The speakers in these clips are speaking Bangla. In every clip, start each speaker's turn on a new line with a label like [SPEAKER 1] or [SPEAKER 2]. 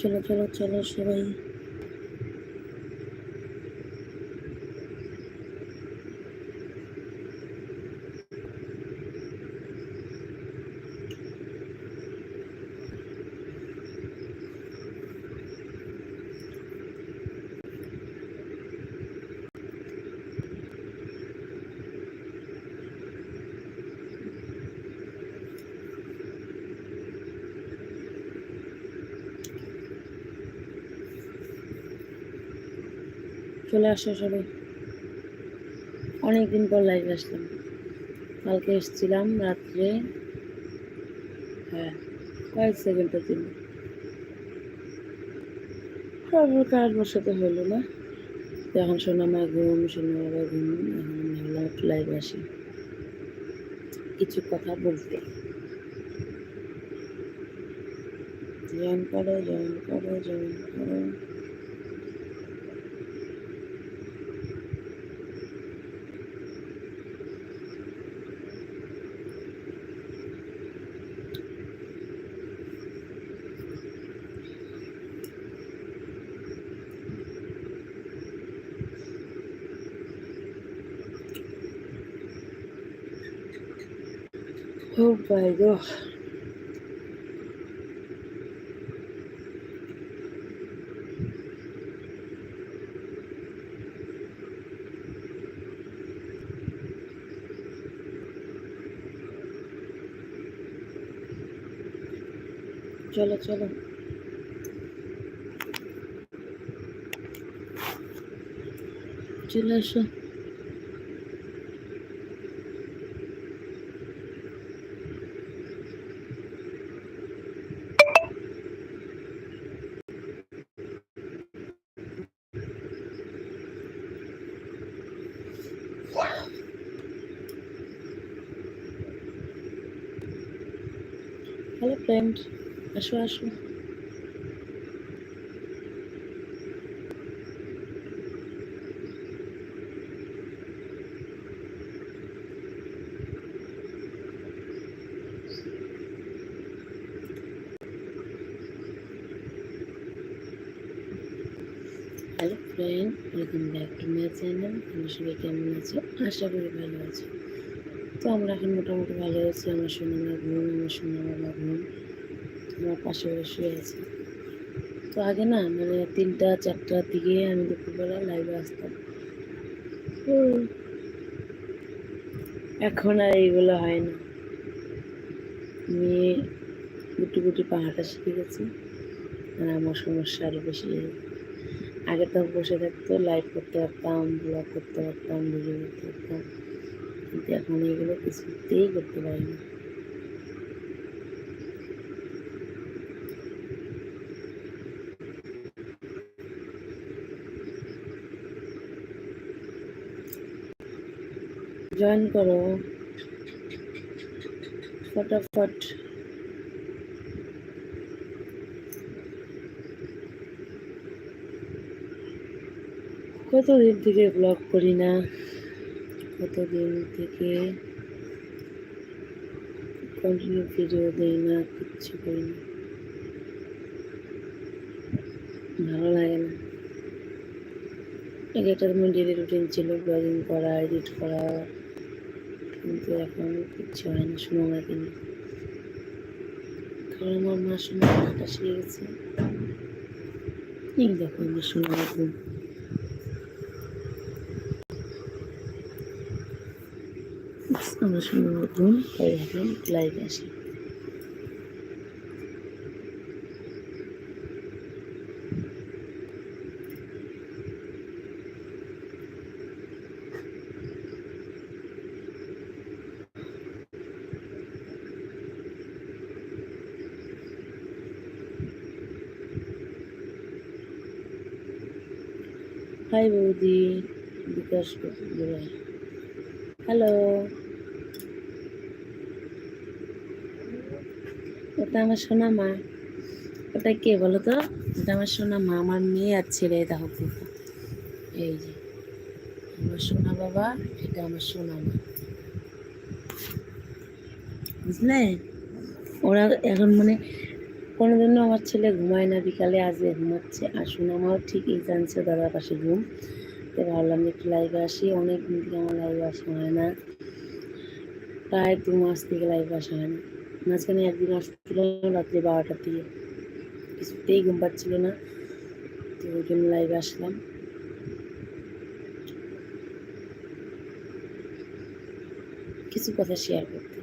[SPEAKER 1] চলো চলো চলো সবাই। চলে আসো সবাই। অনেকদিন পর লাইভ আসলাম। কালকে এসেছিলাম রাত্রে হ্যাঁ কয়েক সেকেন্ডের জন্য। তারপর কার বসাতে হলো না। এখন সোনামা ঘুম বাবা ঘুম, এখন ভাবলাম একটু লাইভ আসি। কিছু কথা বলতে। জয়েন করো জয়েন করো জয়েন করো। Oh my god. চলো চলো চলে আসো হ্যালো ফ্রেন্ড আসো আসো hello friend welcome back to my channel আমি সবাই কেমন আছো? আশা করি ভালো আছো। তো আমরা এখন মোটামুটি ভালো আছি, আমার সোনামার ঘুম আমার সোনা বাবা ঘুম আমার পাশে বসে শুয়ে আছে। তো আগে না মানে তিনটা চারটার দিকে আমি দুপুরবেলা লাইভে আসতাম। এখন আর এইগুলো হয় না। মেয়ে গুটি গুটি পাহাড়টা শিখে গেছে, আর আমার সমস্যা আরও বেশি। আগে তো বসে থাকতো লাইভ করতে পারতাম ব্লগ করতে পারতাম ভিডিও করতে পারতাম। কিন্তু এখন এগুলো কিছুতেই করতে পারি জয়েন করো। ফটাফট। কতদিন থেকে ব্লগ করি না? কতদিন থেকে কন্টিনিউ ভিডিও দিই না, কিচ্ছু করি না। ভালো লাগে না। আগে একটা আমার ডেলি রুটিন ছিল ব্লগিং করা এডিট করা, কিন্তু এখন কিচ্ছু হয় না শোনা লাগেনি কারণ আমার মা শোনা শিখে গেছে। এই দেখো আমার শোনা আমরা শোনা ঘুম পরে এখন লাইভ আসি। হাই বৌদি। বিকাশ হ্যালো ওটা আমার সোনা মা। ওটা কে বলো তো? ওটা আমার সোনা মা, আমার মেয়ে আর ছেলে দেখো পুরো এই যে, আমার সোনা বাবা, এটা আমার সোনা মা। বুঝলে? ওরা এখন মানে কোনোদিনও আমার ছেলে ঘুমায় না, বিকালে আজকে ঘুমাচ্ছে। আর সোনামাও ঠিক এই জানছে দাদার পাশে ঘুম। তো ভাবলাম একটু লাইভে আসি অনেক দিন থেকে আমার লাইভে আসা হয় না। প্রায় দু মাস থেকে লাইভে আসা হয় না। মাঝখানে একদিন আসছিল রাত্রি বারোটার দিকে। কিছুতেই ঘুম পাচ্ছিল না, তো ওই জন্য লাইভে আসলাম। কিছু কথা শেয়ার করতে।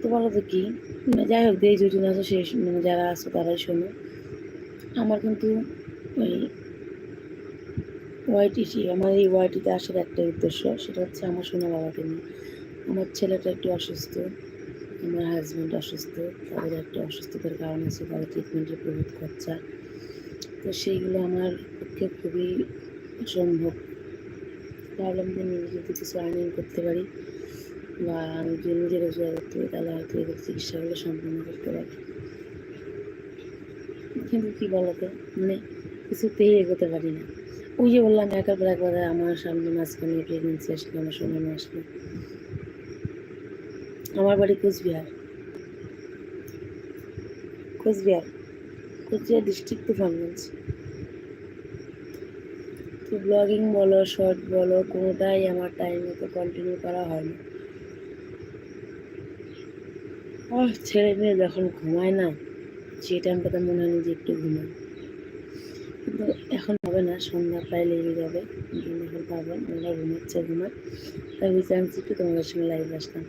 [SPEAKER 1] তো বলো তো কি? মানে যাই হোক দেই যদি আছো সে মানে যারা আছো তারাই শোনো। আমার কিন্তু ওই ওয়াইটিটি আমার এই ওয়াইটিতে আসার একটাই উদ্দেশ্য, সেটা হচ্ছে আমার সোনা বাবাকে নিয়ে। আমার ছেলেটা একটু অসুস্থ। আমার হাজব্যান্ড অসুস্থ, তাদের একটা অসুস্থতার কারণ আছে তাদের ট্রিটমেন্টের বহুত খরচা তো সেইগুলো আমার পক্ষে খুবই অসম্ভব। ভাবলাম যে নিজে যদি কিছু আর্নিং করতে পারি বা আমি যদি নিজে রোজগার করতে পারি, তাহলে হয়তো এদের চিকিৎসাগুলো সম্পন্ন করতে পারি। কিন্তু কী বলতো মানে কিছুতেই এগোতে পারি না। ওই যে বললাম, একের পর একবার আমার সামনে মাঝখানে প্রেগনেন্সি আসলো আমার সময় আসলো আমার বাড়ি কোচবিহার। কোচবিহার কোচবিহার ডিস্ট্রিক্ট তুফানগঞ্জ তো ব্লগিং বলো শর্ট বলো, কোনোটাই আমার টাইম মতো কন্টিনিউ করা হয় না। আর ছেলে মেয়ে যখন ঘুমায় না সেই টাইমটাতে মনে হয় যে একটু ঘুমাই কিন্তু এখন হবে না, সন্ধ্যা প্রায় লেগে যাবে এখন পাবেন ওরা ঘুমাচ্ছে, ঘুমায়। তাই ওই চান্স একটু তোমাদের সঙ্গে লাইভ আসলাম।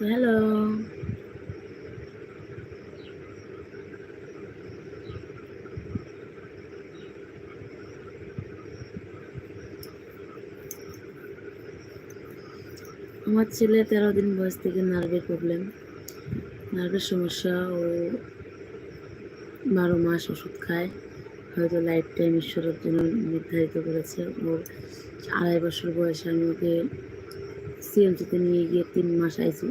[SPEAKER 1] হ্যালো। আমার ছেলে তেরো দিন বয়স থেকে নার্ভের প্রবলেম নার্ভের সমস্যা ও বারো মাস ওষুধ খায়। হয়তো লাইফ টাইম ঈশ্বরের জন্য নির্ধারিত করেছে। ওর আড়াই বছর বয়সে আমি ওকে সিএমসিতে নিয়ে গিয়ে তিন মাস আইসি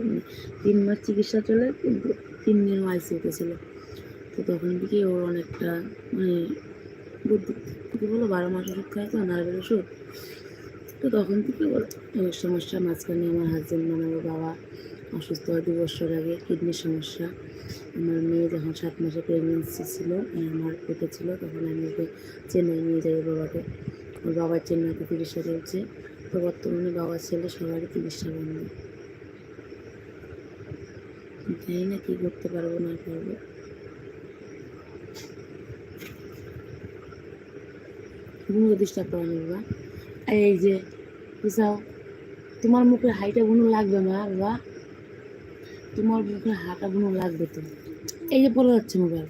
[SPEAKER 1] তিন মাস চিকিৎসা চলে, কিন্তু তিন দিনও আইসিউতে ছিল। তো তখন থেকে ওর অনেকটা মানে বুদ্ধি বলো বারো মাস ওষুধ খায় তো নার্ভের ওষুধ। তো তখন থেকে ওর অনেক সমস্যা, মাঝখানে আমার হাজব্যান্ড মানে ওর বাবা অসুস্থ হয় দু বছর আগে কিডনির সমস্যা। আমার মেয়ে যখন সাত মাসে প্রেগনেন্সি ছিল মানে আমার পেটে ছিল, তখন আমি ওকে চেন্নাই নিয়ে যাই বাবাকে। ওর বাবার চেন্নাইতে চিকিৎসা চলছে তো বর্তমানে বাবার ছেলে সবারই চিকিৎসা বন্ধ। জানি না কী করতে পারব, না পারব। ঘুমো ডিস্টার্ব করে না বাবা এই যে বুঝাও তোমার মুখে হাইটা গুনো লাগবে মা বাবা তোমার মুখে হাঁটা গুনো লাগবে তো। এই যে পড়ে যাচ্ছে মোবাইল।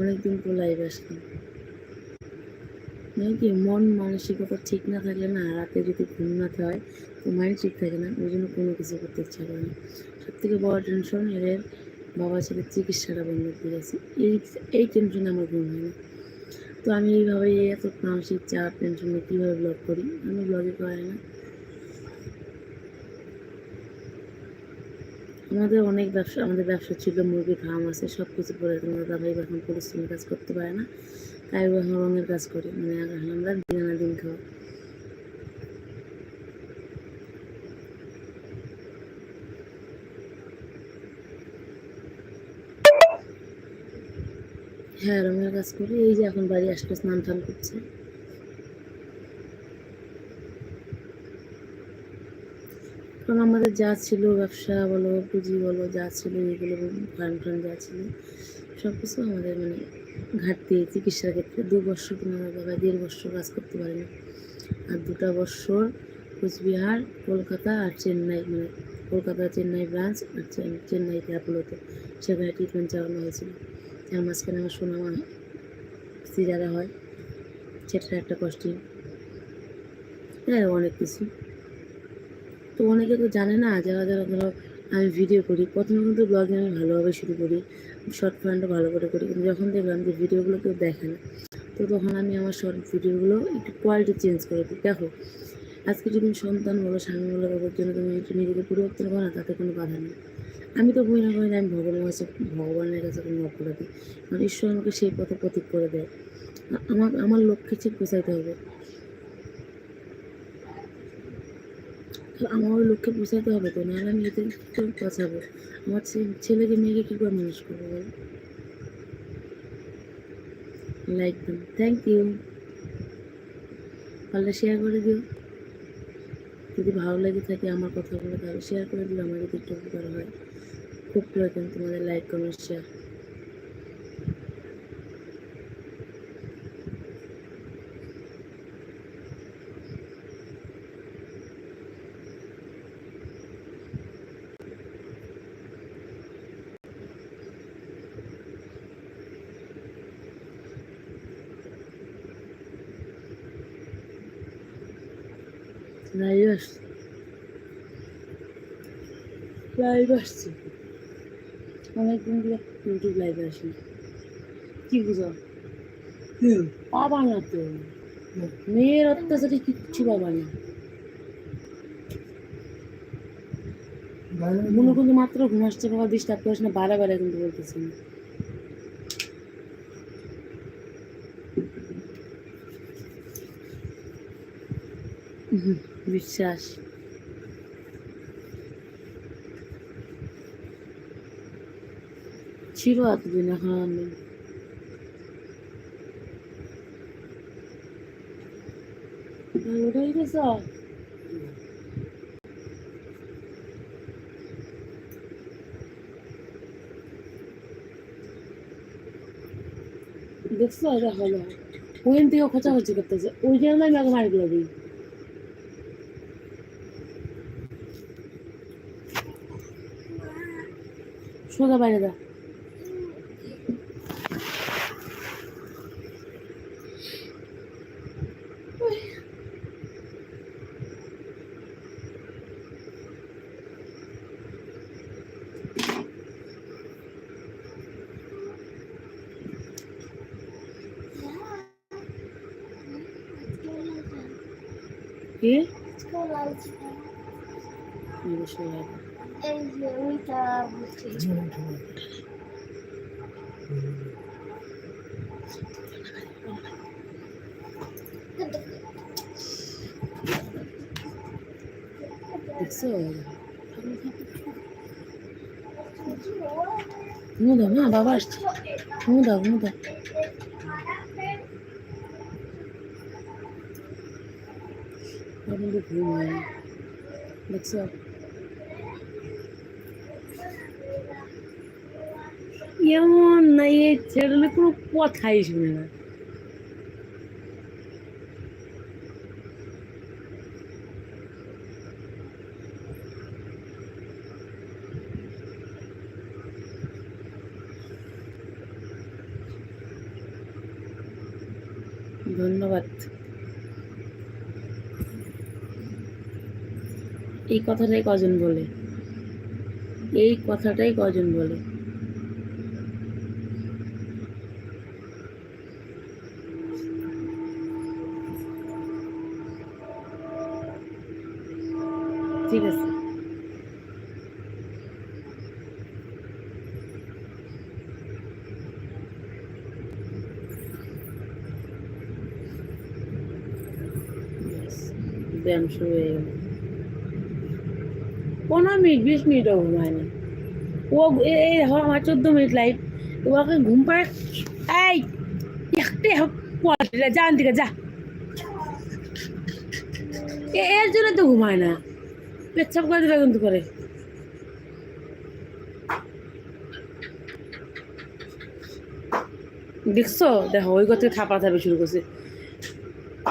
[SPEAKER 1] অনেকদিন পর লাইভ আসলাম। মানে কি, মন মানসিকতা ঠিক না থাকলে না, রাতে যদি ঘুম না হয়, তো মাইন্ড ঠিক থাকে না, ওই জন্য কোনো কিছু করতে ইচ্ছা করে না। সব থেকে বড় টেনশন এদের বাবা ছেলের চিকিৎসাটা বন্ধ করে গেছে এই এই টেনশনে আমার ঘুম হয় না। তো আমি এইভাবে এই এত মানসিক চাপ টেনশনে কীভাবে ব্লগ করি? আমি ব্লগে করাই না। আমাদের অনেক ব্যবসা, আমাদের ব্যবসা ছিল, মুরগি ফার্ম আছে সব কিছু করে তোমাদের দাদাভাই এখন পরিশ্রমের কাজ করতে পারে না। তাই এখন রঙের কাজ করি মানে এখন আমরা দিন আনা দিন খাওয়া। হ্যাঁ রঙের কাজ করি, এই যে এখন বাড়ি আসলে স্নান টান করছে। আমাদের যা ছিল ব্যবসা বলো, পুঁজি বলো, যা ছিল এগুলো ফার্ম টার্ম যা ছিল সব কিছু আমাদের মানে ঘাটতি, চিকিৎসার ক্ষেত্রে। দু বছর তোমার বাবা দেড় বছর কাজ করতে পারেনি। আর দুটা বছর কোচবিহার, কলকাতা আর চেন্নাই মানে কলকাতা, চেন্নাই ব্রাঞ্চ আর চেন্নাইতে অ্যাপোলোতে। সেখানে ট্রিটমেন্ট চালানো হয়েছিল। তার মাঝখানে আমার সোনামা সিজারা হয়। সেটার একটা কস্টিং হ্যাঁ অনেক কিছু। তো অনেকে তো জানে না, যারা যারা ধরো আমি ভিডিও করি, প্রথমে কিন্তু ব্লগে আমি ভালোভাবে শুরু করি শর্ট ফান্ডও ভালো করে করি, কিন্তু যখন দেখলাম যে ভিডিওগুলো কেউ দেখে না, তো তখন আমি আমার শর্ট ভিডিওগুলো একটু কোয়ালিটি চেঞ্জ করে দিই। দেখো, আজকে যদি সন্তান বলো, স্বামী বলো, বাবার জন্য তুমি একটু নিজেকে পরিবর্তন করো না, তাতে কোনো বাধা নেই। আমি তো বই না না, আমি ভগবানের কাছে ভগবানের কাছে কোনো করে দিই কারণ ঈশ্বর আমাকে সেই পথে প্রতীক করে দেয়। আমার আমার লক্ষ্যে ঠিক পৌঁছাইতে হবে। তো আমার ওই লক্ষ্যে পৌঁছাইতে হবে তো, নাহলে আমি এতে কী করে পৌঁছাবো আমার ছেলেকে, মেয়েকে কী করে মানুষ করব বলো? লাইক দেন থ্যাংক ইউ পারলে শেয়ার করে দিও। যদি ভালো লেগে থাকে আমার কথাগুলো, তাহলে শেয়ার করে দিলে আমার যদি একটু উপকার হয়, খুব প্রয়োজন তোমাদের লাইক কমেন্ট শেয়ার লাইভ আসছে লাইভ আসছে। অনেকদিন ধরে ইউটিউব লাইভ আসি কি বুঝো? পাবা না তো। মেয়ের অত্যাচারে কিচ্ছু পাবা না। মনে কিন্তু মাত্র ঘুমাসছে বাবা ডিস্টার্ব করিস না বারে বারে কিন্তু বলতেছি। না হুম, বিশ্বাস। ছিল এতদিন, এখন আর নেই। ওটাই গেছ দেখছ, এটা হলো। ওইখান থেকে খোঁচাখুচি করতেছে। ওই জন্য আমি আগে মারি দিই। সোজা বাইরে দা কি? এই
[SPEAKER 2] যে ওইটা বুঝছি
[SPEAKER 1] দেখছ ঘুমো দাও না বাবা আসছে ঘুমো দাও ঘুমো দাও আমার কিন্তু ঘুম হয় না। দেখছ এমন না এই ছেলে কোনো কথাই শুনে না। ধন্যবাদ। এই কথাটাই কজন বলে? এই কথাটাই কজন বলে? ঠিক আছে হয়ে পনেরো মিনিট, বিশ মিনিটও ঘুমায় না ও এই আমার চোদ্দ মিনিট লাইভ ওকে ঘুম পাড়ে এই যা এর জন্য তো ঘুমায় না। পেচ্ছাপ করে দিবে কিন্তু করে। দেখছ? দেখো, ওই করতে থাপা থাপে শুরু করছে।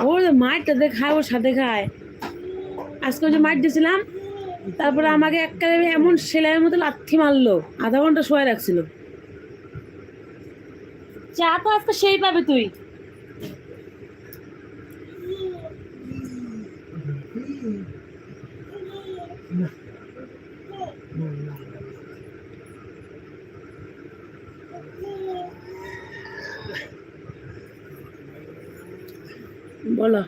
[SPEAKER 1] ওর মাঠটা দেখায়, ওর সাথে খায় আজকে ওই যে মাঠ দিয়েছিলাম, তারপরে আমাকে একটা এমন সেলাইয়ের মতো লাথি মারলো, আধা ঘণ্টা শোয়া রাখছিল চা তো আজকে সেই পাবে তুই। বলো।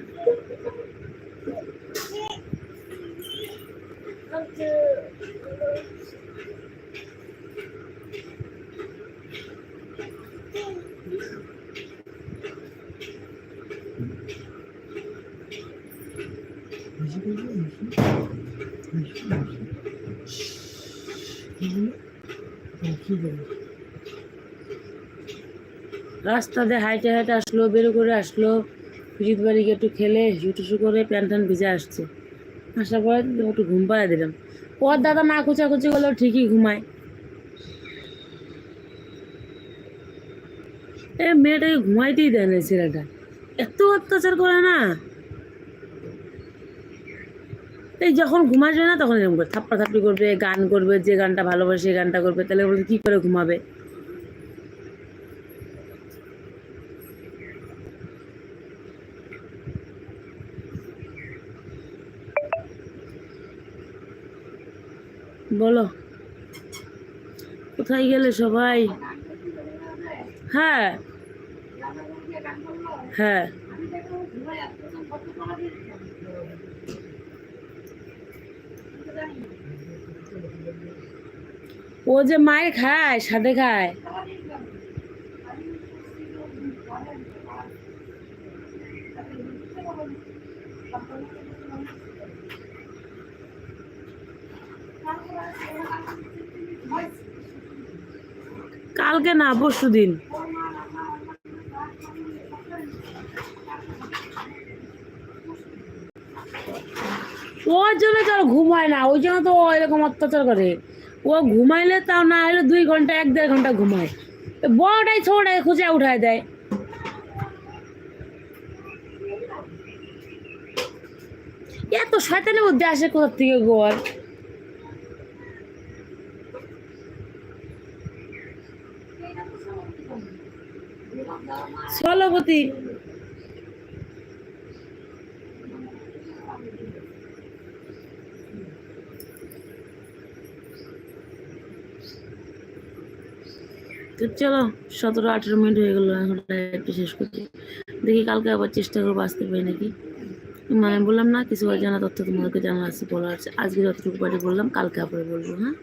[SPEAKER 1] রাস্তা দিয়ে হাইটে হাইটে আসলো, বেরো করে আসলো। ফিরিত বাড়িকে একটু খেলে, হিসু করে প্যান্ট ট্যান ভিজে আসছে। আসার পরে একটু ঘুম পাড়া দিলাম। ওর দাদা না খুচাখুচি করলেও ঠিকই ঘুমায়। এ মেয়েটাকে ঘুমাইতেই দেয় না ছেলেটা। এত অত্যাচার করে না। এই যখন ঘুমাবে না তখন এরকম করে থাপ্পা থাপ্পি করবে, গান করবে, যে গানটা ভালোবাসে সেই গানটা করবে, তাহলে বলবে কি করে ঘুমাবে? বলো। কোথায় গেলে সবাই? হ্যাঁ। হ্যাঁ। ও যে মায়ের খায় সাথে খায়। কালকে না, পরশু দিন। ওর জন্য তো ঘুমায় না ওই জন্য তো ও এরকম অত্যাচার করে। ও ঘুমাইলে তাও না হলে দুই ঘণ্টা, এক দেড় ঘণ্টা ঘুমায়। বড়টাই ছোটটাই খুঁজে উঠায় দেয়। এত শয়তানের মধ্যে আসে কোথা থেকে গোয়ার স্থলপতি তো চলো, সতেরো, আঠেরো মিনিট হয়ে গেলো, এখন একটু শেষ করছি। দেখি কালকে আবার চেষ্টা করব আসতে পারি নাকি। মানে বললাম, না, কিছু জানা তথ্য তোমাদেরকে জানা আছে বলা আছে। আজকে যতটুকু পারি বললাম, কালকে আবার বলব হ্যাঁ?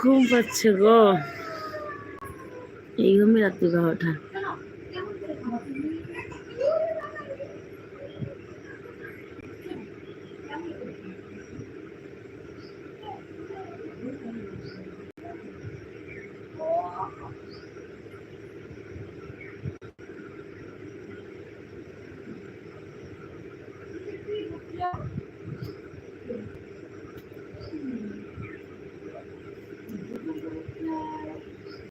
[SPEAKER 1] ঘুম পাচ্ছে গো। এই ঘুমই রাত্রি বারোটা।